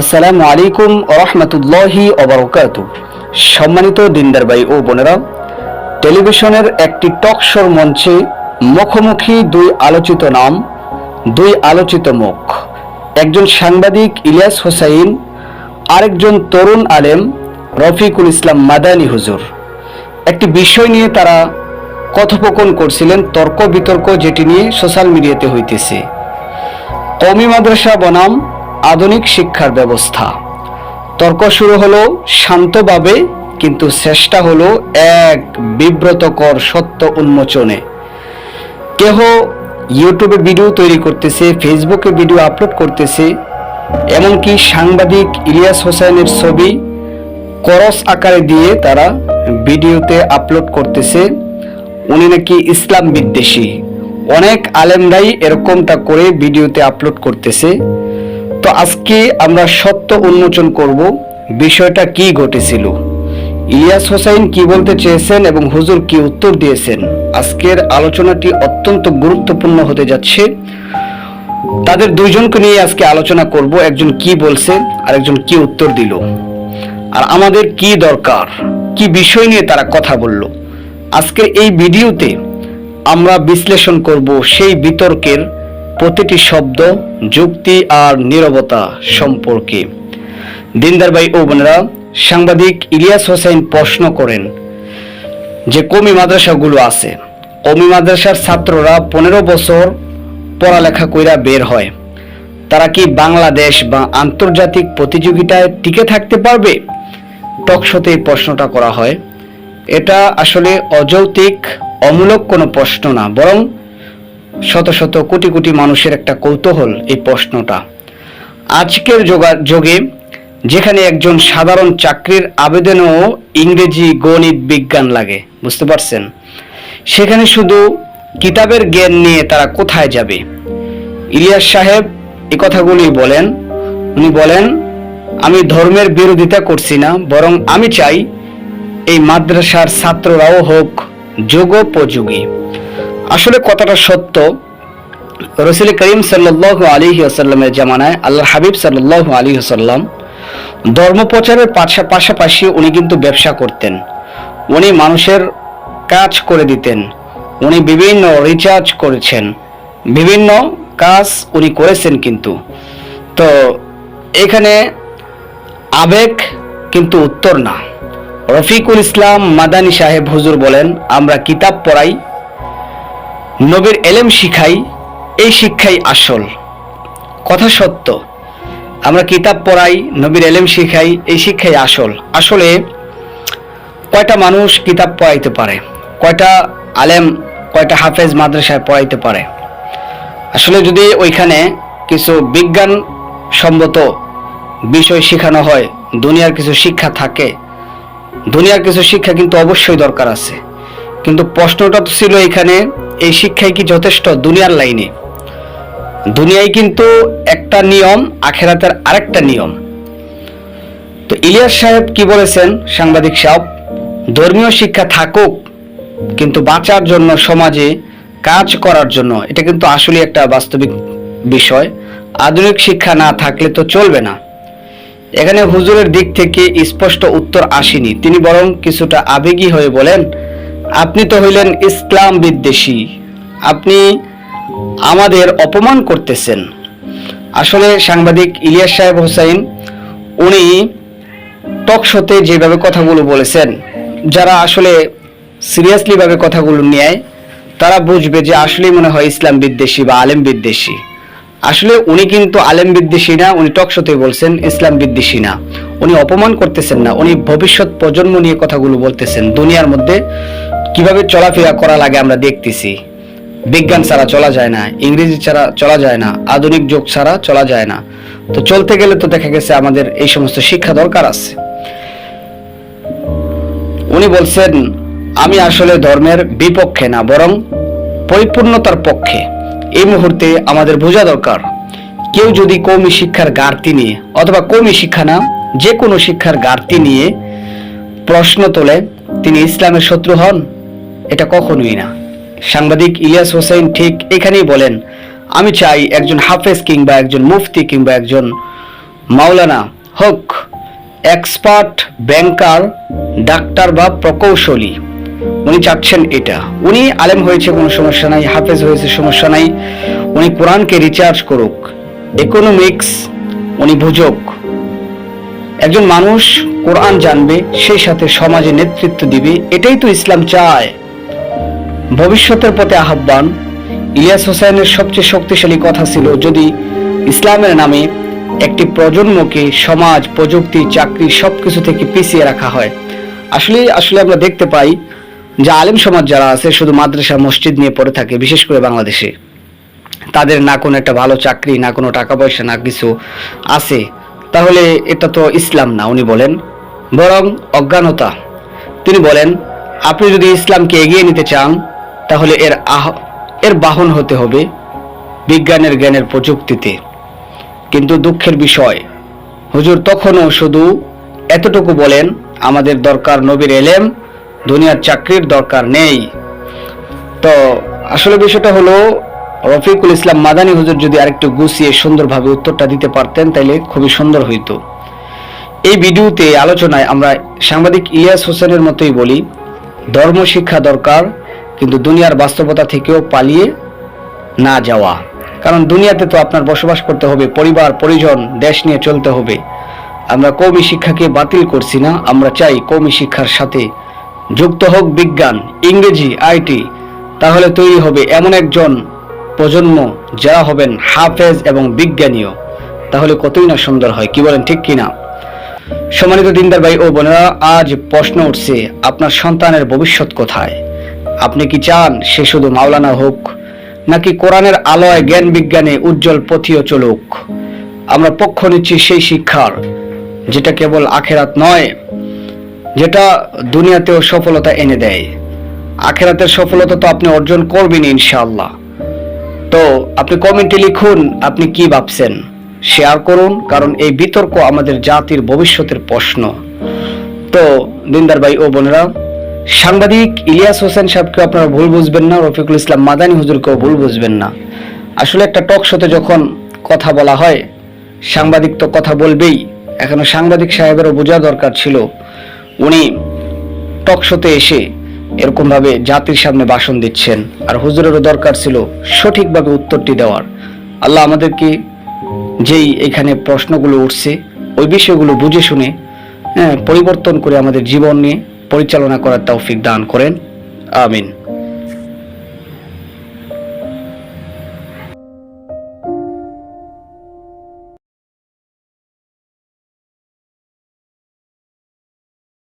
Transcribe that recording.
আসসালামু আলাইকুম রহমতুল্লাহি অবরকাত সম্মানিত দিনদার ভাই ও বোনেরা, টেলিভিশনের একটি টক শোর মঞ্চে মুখোমুখি দুই আলোচিত নাম, দুই আলোচিত মুখ। একজন সাংবাদিক ইলিয়াস হোসাইন, আরেকজন তরুণ আলেম রফিকুল ইসলাম মাদানী হুজুর। একটি বিষয় নিয়ে তারা কথোপকথন করছিলেন তর্ক বিতর্ক যেটি নিয়ে সোশ্যাল মিডিয়াতে হইতেছে। কওমি মাদ্রাসা বনাম আধুনিক শিক্ষার ব্যবস্থা। তর্ক শুরু হলো শান্তভাবে, কিন্তু চেষ্টা হলো এক বিব্রতকর সত্য উন্মোচনে। কেহ ইউটিউবে ভিডিও তৈরি করতেছে, ফেসবুকে ভিডিও আপলোড করতেছে, এমনকি সাংবাদিক ইলিয়াস হোসেনের ছবি করস আকারে দিয়ে তারা ভিডিওতে আপলোড করতেছে, উনি নাকি ইসলাম বিদ্বেষী। অনেক আলেমরাই এরকমটা করে ভিডিওতে আপলোড করতেছে। তো আজকে আমরা সত্য উন্মোচন করব, বিষয়টা কি ঘটেছিল? ইলিয়াস হোসাইন কি বলতে চেয়েছেন এবং হুজুর কি উত্তর দিয়েছেন? আজকের আলোচনাটি অত্যন্ত গুরুত্বপূর্ণ হতে যাচ্ছে। তাদের দুইজনকে নিয়ে আজকে আলোচনা করব, একজন কি বলছে আর একজন কি উত্তর দিল। আর আমাদের কি দরকার, কি বিষয় নিয়ে তারা কথা বলল। আজকের এই ভিডিওতে আমরা বিশ্লেষণ করব সেই বিতর্কের প্রতিটি শব্দ, যুক্তি আর নীরবতা সম্পর্কে। দিনদার ভাই ও বোনেরা, সাংবাদিক ইলিয়াস হোসেন প্রশ্ন করেন, যে কমি মাদ্রাসাগুলো আছে, কমি মাদ্রাসার ছাত্ররা পনেরো বছর পড়ালেখা কইরা বের হয়। তারা কি বাংলাদেশ বা আন্তর্জাতিক প্রতিযোগিতায় টিকে থাকতে পারবে? টকশোতে এই প্রশ্নটা করা হয়। এটা আসলে অযৌক্তিক, অমূলক কোনো প্রশ্ন না, বরং শত শত কোটি কোটি মানুষের একটা কৌতূহল এই প্রশ্নটা। আজকের যোগা যেখানে একজন সাধারণ চাকরির আবেদনেও ইংরেজি গণিত বিজ্ঞান লাগে, বুঝতে পারছেন? সেখানে শুধু কিতাবের জ্ঞান নিয়ে তারা কোথায় যাবে? ইলিয়াস সাহেব এই কথাগুলি বলেন, উনি বলেন, আমি ধর্মের বিরোধিতা করছি না, বরং আমি চাই এই মাদ্রাসার ছাত্ররাও হোক যোগোপযোগী। আসলে কথাটা সত্য। রসুল করিম সাল্লাহ আলী আসাল্লামের জামানায় আল্লাহ হাবিব সাল্লাহ আলী আসাল্লাম ধর্ম প্রচারের পাশা- পাশাপাশি উনি কিন্তু ব্যবসা করতেন। উনি মানুষের কাজ করে দিতেন। উনি বিভিন্ন রিচার্জ করেছেন। বিভিন্ন কাজ উনি করেছেন কিন্তু। তো এখানে আবেগ কিন্তু উত্তর না। রফিকুল ইসলাম মাদানী সাহেব হুজুর বলেন, আমরা কিতাব পড়াই নবীর এলেম শিখাই, এই শিক্ষাই আসল। কথা সত্য, আমরা কিতাব পড়াই, নবীর এলেম শিখাই, এই শিক্ষাই আসল। আসলে কয়টা মানুষ কিতাব পড়াইতে পারে? কয়টা আলেম, কয়টা হাফেজ মাদ্রাসায় পড়াইতে পারে? আসলে যদি ওইখানে কিছু বিজ্ঞান সম্মত বিষয় শেখানো হয়, দুনিয়ার কিছু শিক্ষা থাকে, দুনিয়ার কিছু শিক্ষা কিন্তু অবশ্যই দরকার আছে। কিন্তু প্রশ্নটা তো ছিল এখানে, এই শিক্ষাই কি যথেষ্ট দুনিয়ার লাইনে? দুনিয়ায় কিন্তু একটা নিয়ম, আখেরাতের আরেকটা নিয়ম। তো ইলিয়াস সাহেব কি বলেছেন, সাংবাদিক সাহেব? ধর্মীয় শিক্ষা থাকুক, কিন্তু বাঁচার জন্য সমাজে কাজ করার জন্য, এটা কিন্তু আসলে একটা বাস্তবিক বিষয়। আধুনিক শিক্ষা না থাকলে তো চলবে না। এখানে হুজুরের দিক থেকে স্পষ্ট উত্তর আসেনি। তিনি বরং কিছুটা আবেগী হয়ে বলেন আপনি তো হইলেন ইসলাম বিদ্বেষী। আপনি আমাদের অপমান করতেছেন। আসলে সাংবাদিক ইলিয়াস সাহেব হোসাইন, উনি টক শোতে যেভাবে কথাগুলো বলেছেন, যারা আসলে সিরিয়াসলি ভাবে কথাগুলো নেয়, তারা বুঝবে যে আসলেই মনে হয় ইসলাম বিদ্বেষী বা আলেম বিদ্বেষী। আসলে উনি কিন্তু আলেম বিদ্বেষী না, উনি টকশোতে বলছেন ইসলাম বিদ্বেষী না। উনি অপমান করতেছেন না, উনি ভবিষ্যৎ প্রজন্ম নিয়ে কথাগুলো বলতেছেন, দুনিয়ার মধ্যে কীভাবে চলাফেরা করা লাগে আমরা দেখতেছি। বিজ্ঞান ছাড়া চলা যায় না, ইংরেজি ছাড়া চলা যায় না, আধুনিক যুগ ছাড়া চলা যায় না। তো চলতে গেলে তো দেখা গেছে আমাদের এই সমস্ত শিক্ষা দরকার আছে। উনি বলছেন, আমি আসলে ধর্মের বিপক্ষে না, বরং পরিপূর্ণতার পক্ষে। এই মুহূর্তে আমাদের বোঝা দরকার। কেউ যদি কৌমি শিক্ষার ঘাটতি নিয়ে অথবা কৌমি শিক্ষা না, যে কোনো শিক্ষার ঘাটতি নিয়ে প্রশ্ন তোলে, তিনি ইসলামের শত্রু হন? এটা কখনোই না। সাংবাদিক ইলিয়াস হোসেন ঠিক এখানেই বলেন, আমি চাই একজন হাফেজ কিংবা একজন মুফতি কিংবা একজন মাওলানা হোক, এক্সপার্ট, ব্যাংকার, ডাক্তার বা প্রকৌশলী। উনি চাচ্ছেন এটা। উনি আলেম হয়েছে, কোনো সমস্যা নাই, হাফেজ হয়েছে, সমস্যা নাই। উনি কোরআনকে রিচার্জ করুক ইকোনমিক্স উনি বুঝুক। একজন মানুষ কোরআন জানবে, সেই সাথে সমাজে নেতৃত্ব দিবে, এটাই তো ইসলাম চায়। ভবিষ্যতের পথে আহ্বান। ইলিয়াস হোসেনের সবচেয়ে শক্তিশালী কথা ছিল, যদি ইসলামের নামে একটি প্রজন্মকে সমাজ, প্রযুক্তি, চাকরি সবকিছু থেকে পিছিয়ে রাখা হয়। আসলে আসলে আমরা দেখতে পাই যে আলেম সমাজ যারা আছে, শুধু মাদ্রাসা, মসজিদ নিয়ে পড়ে থাকে, বিশেষ করে বাংলাদেশে। তাদের না কোনো একটা ভালো চাকরি, না কোনো টাকা পয়সা, না কিছু আছে। তাহলে এটা তো ইসলাম না, উনি বলেন। বরং অজ্ঞানতা। তিনি বলেন, আপনি যদি ইসলামকে এগিয়ে নিতে চান তাহলে এর আহ, এর বাহন হতে হবে বিজ্ঞানের জ্ঞানের প্রযুক্তিতে। কিন্তু দুঃখের বিষয়, হুজুর তখনও শুধু এতটুকু বলেন, আমাদের দরকার নবীর এলেম, দুনিয়ার চাকরির দরকার নেই। তো আসলে বিষয়টা হলো, রফিকুল ইসলাম মাদানী হুজুর যদি আরেকটু গুছিয়ে সুন্দরভাবে উত্তরটা দিতে পারতেন তাহলে খুবই সুন্দর হইতো। এই ভিডিওতে আলোচনায় আমরা সাংবাদিক ইলিয়াস হোসেনের মতোই বলি ধর্ম শিক্ষা দরকার কিন্তু দুনিয়ার বাস্তবতা থেকেও পালিয়ে না যাওয়া। কারণ দুনিয়াতে তো আপনার বসবাস করতে হবে, পরিবার, পরিজন, দেশ নিয়ে চলতে হবে। আমরা কৌমি শিক্ষাকে বাতিল করছি না, আমরা চাই কৌমি শিক্ষার সাথে যুক্ত হোক বিজ্ঞান, ইংরেজি আইটি তাহলে তৈরি হবে এমন একজন প্রজন্ম যারা হবেন হাফেজ এবং বিজ্ঞানীয় তাহলে কতই না সুন্দর হয়, কি বলেন, ঠিক কিনা? সম্মানিত দিনদার ভাই ও বোনেরা, আজ প্রশ্ন উঠছে, আপনার সন্তানের ভবিষ্যৎ কোথায়? আপনি কি চান সে শুধু মাওলানা হোক, নাকি কোরআনের আলোয় জ্ঞান বিজ্ঞানে উজ্জ্বল পথিও চলুক? আমরা পক্ষ নিচ্ছি সেই শিক্ষার, যেটা কেবল আখেরাত নয়, যেটা দুনিয়াতেও সফলতা এনে দেয়। আখেরাতের সফলতা তো আপনি অর্জন করবেন ইনশাআল্লাহ। তো আপনি কমেন্টে লিখুন, আপনি কি ভাবছেন? শেয়ার করুন, কারণ এই বিতর্ক আমাদের জাতির ভবিষ্যতের প্রশ্ন। তো দিনদার ভাই ও বোনেরা সাংবাদিক ইলিয়াস হোসেন সাহেবকে আপনারা ভুল বুঝবেন না, রফিকুল ইসলাম মাদানী হুজুরকেও ভুল বুঝবেন না। আসলে একটা টক শোতে যখন কথা বলা হয়, সাংবাদিক তো কথা বলবেই, এখনও সাংবাদিক সাহেবেরও বোঝা দরকার ছিল। উনি টক শোতে এসে এরকমভাবে জাতির সামনে ভাষণ দিচ্ছেন, আর হুজুরেরও দরকার ছিল সঠিকভাবে উত্তরটি দেওয়ার। আল্লাহ আমাদেরকে যেই এখানে প্রশ্নগুলো উঠছে, ওই বিষয়গুলো বুঝে শুনে হ্যাঁ পরিবর্তন করে আমাদের জীবন নিয়ে পরিচালনা করার তৌফিক দান করেন। আমিন।